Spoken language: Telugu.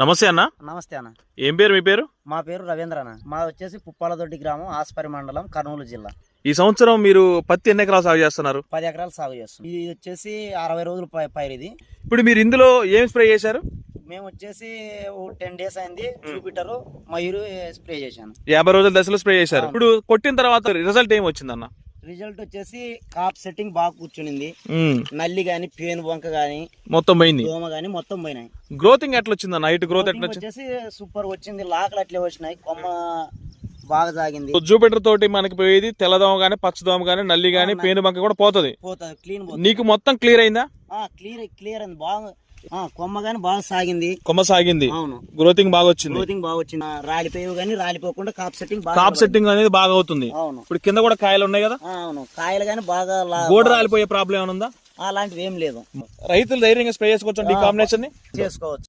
నమస్తే అన్న. నమస్తే అన్న. ఏం పేరు మీ పేరు? మా పేరు రవీంద్ర అన్న. మా వచ్చేసి పుప్పాలదొడ్డి గ్రామం ఆస్పరి మండలం కర్నూలు జిల్లా. ఈ సంవత్సరం మీరు పత్తి ఎన్ని ఎకరాలు సాగు చేస్తున్నారు? పది ఎకరాలు సాగు చేస్తాం ఇది వచ్చేసి అరవై రోజులు పై పైరు ఇది ఇప్పుడు మీరు ఇందులో ఏం స్ప్రే చేశారు? మేము వచ్చేసి టెన్ డేస్ అయింది జూపిటర్ మయూరు స్ప్రే చేశాను. యాభై రోజుల దశలో స్ప్రే చేశారు. ఇప్పుడు కొట్టిన తర్వాత రిజల్ట్ ఏం వచ్చిందన్న? రిజల్ట్ వచ్చేసి కాప్ సెట్టింగ్ బాగా కూర్చునింది. నల్లి గాని పేను బొంక గాని మొత్తం పోయింది. దోమ గాని మొత్తం పోయినాయి. గ్రోతింగ్ ఎట్లా వచ్చిందన్న హైట్ గ్రోత్ ఎట్లా వచ్చింది? వచ్చేసి సూపర్ వచ్చింది. లాకలు అట్లే వచ్చినాయి. కొమ్మ బాగా సాగింది. జూపిటర్ తోటి మనకి పోయేది తెల్లదోమ గానీ పచ్చదోమ గానీ నల్లి గానీ పేను బంక కూడా పోతుంది. పోతుంది. క్లీన్ నీకు మొత్తం క్లియర్ అయిందా? క్లియర్ క్లియర్ అయింది బాగా ఆ, కొమ్మ గాని బాగా సాగింది. కొమ్మ సాగింది. అవును. గ్రోతింగ్ బాగా వచ్చింది. గ్రోతింగ్ బాగా వచ్చింది. ఆ, రాలిపోయేవి కానీ రాలిపోకుండా కాప్ సెట్టింగ్ టాప్ సెట్టింగ్ అనేది బాగా అవుతుంది. అవును. ఇప్పుడు కింద కూడా కాయలు ఉన్నాయి కదా? అవును. కాయలు కానీ బాగా గోడ రాలిపోయే ప్రాబ్లం ఏమైనా ఉందా? అలాంటివి ఏం లేదు. రైతులు ధైర్యంగా స్ప్రే చేసుకోవచ్చు ఈ కాంబినేషన్ చేసుకోవచ్చు.